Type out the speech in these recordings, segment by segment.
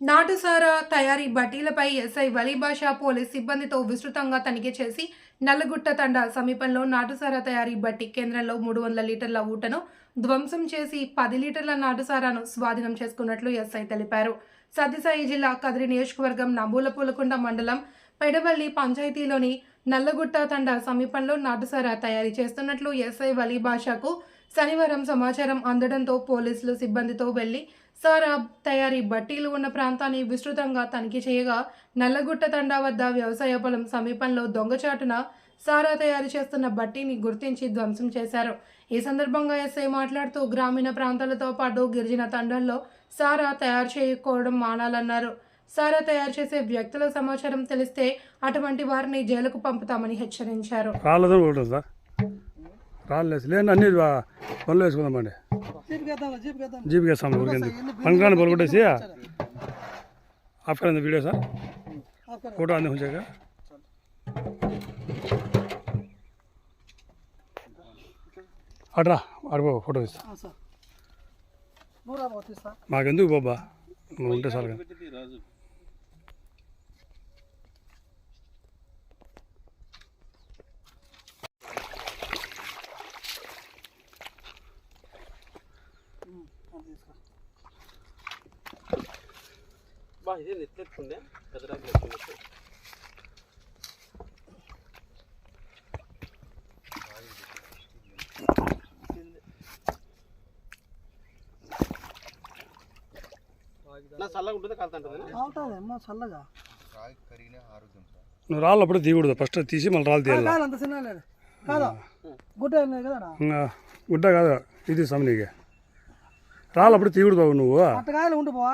నాటుసారా తయారీ బట్టీలపై SI వలీభాషా police సిబ్బందితో విస్తృతంగా తనిఖీ చేసి నల్లగుట్ట తండా సమీపంలో నాటుసారా తయారీ బట్టి కేంద్రంలో మూడు వందల లీటర్ల ఊటను ధ్వంసం చేసి పది లీటర్ల నాటుసారాను స్వాధీనం చేసుకున్నట్లు ఎస్ఐ తెలిపారు. సత్యసాయి జిల్లా కదిరి నియోజకవర్గం నబూలపూలకొండ మండలం పెడవల్లి పంచాయతీలోని నల్లగుట్ట తండా సమీపంలో నాటుసారా తయారీ చేస్తున్నట్లు ఎస్ఐ వలీభాషాకు శనివారం సమాచారం అందడంతో పోలీసులు సిబ్బందితో వెళ్ళి సారా తయారీ బట్టీలు ఉన్న ప్రాంతాన్ని విస్తృతంగా తనిఖీ చేయగా నల్లగుట్ట తండా వద్ద వ్యవసాయ పొలం సమీపంలో దొంగచాటున సారా తయారు చేస్తున్న బట్టీని గుర్తించి ధ్వంసం చేశారు. ఈ సందర్భంగా ఎస్ఐ మాట్లాడుతూ గ్రామీణ ప్రాంతాలతో పాటు గిరిజన తండాల్లో సారా తయారు చేయకపోవడం మానాలన్నారు. సారా తయారు చేసే వ్యక్తుల సమాచారం తెలిస్తే అటువంటి వారిని జైలుకు పంపుతామని హెచ్చరించారు. రాళ్ళతో ఉంటుంది సార్ రాళ్ళు వేసి లేని అన్ని పనులు వేసుకుందామండి. జీప్కి వేస్తాం ఊరికి ఎందుకు? పనికాని పొలు కొట్టేసి ఆఫ్టర్ వీడియో సార్? ఫోటో అంది ఉంచాక అట్రా ఆడిపో ఫోటో ఇస్తా మాకెందుకు బాబా? నువ్వు ఉంటే సార్ కానీ తీసుకో బా ఇదే నెట్లెత్తుండే పెద్దరాకి నెట్లెత్తు నా చల్లగా ఉంటుంది కాలుతుంటుంది అవుతుంది అమ్మ చల్లగా నువ్వు రాళ్ళు అప్పుడు తీయకూడదు ఫస్ట్ తీసి మళ్ళీ రాళ్ళు తీయాలి. అంత చిన్న లేదు కాదా? గుడ్డ కదా గుడ్డ కాదు. ఇది సమనీకి రాళ్ళు అప్పుడు తీయకూడదు బాబు నువ్వు. అట్టకాయలు ఉండిపోవా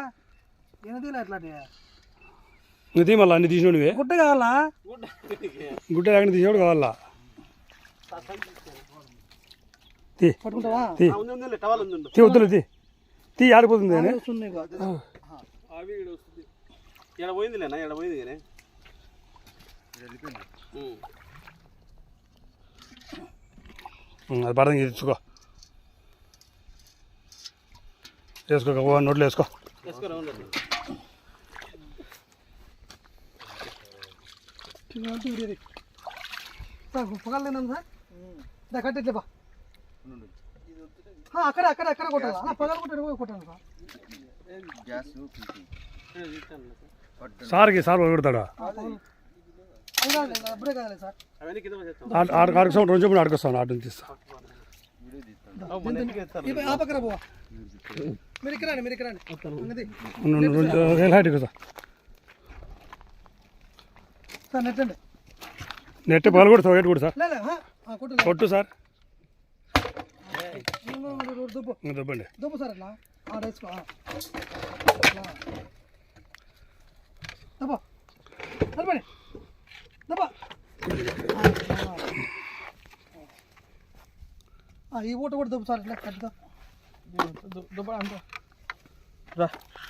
ఎనదీలు నువ్వు తీ మళ్ళీ అన్ని తీసినావు నువ్వే గుడ్డ కావాలా? గుడ్డ లేకుండా తీసేవాడు కావాలా? తీ. పట్టుకుంటావా? తీ. ఉంది ఉంది టవల్ ఉంది ఉండు. తీ వద్దులే తీ. తీ ఆడిపోతుంది అని వస్తుంది. ఎడ పోయింది ఎడ కానీ? అది పడదని తెచ్చుకో వేసుకో నోట్లో వేసుకో. వేసుకోరా అంటే ఇది. సార్ తిన్నాం బా అక్కడ అక్కడ అక్కడ కొట్టాలి? పగలు కొట్టాడు కొట్టాను సార్ తీస్తాను. సార్కి సార్ కాదు అప్పుడే కాదు సార్. కింద పోసేస్తాం ఆడ ఆడుకొస్తాను ఆడ నుంచి తీస్తా అవు, మన ఇంటికి ఎత్తాను. ఈ ఆ పక్కన పోవా మీరు ఇక్కడ మీరు ఇక్కడ సార్ నెట్టండి నెట్ పగలు కొడుతావు ఎటు కూడా సార్. ఆ, ఆ, కొట్టు సార్. దొబ్బండి. దుబ్బు సార్ అట్లా. వేసుకో. దుబ్బు. నిలబడి దుబ్బు. ఆ, ఈ ఊట కూడా దుబ్బు సార్ ఇట్లా కట్టుకో దుబ్బ అంత. రా.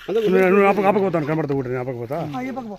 నువ్వు నువ్వు ఆపక ఆపకపోతాను కనబడతా కూడా నేను ఆపకపోతా ఈ పక్క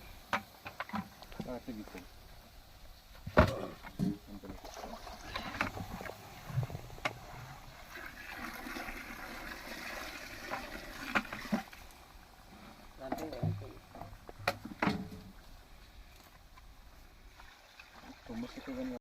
వస్తుంది. కొట్టినాంలే ఫోటో చూపియాలా అదే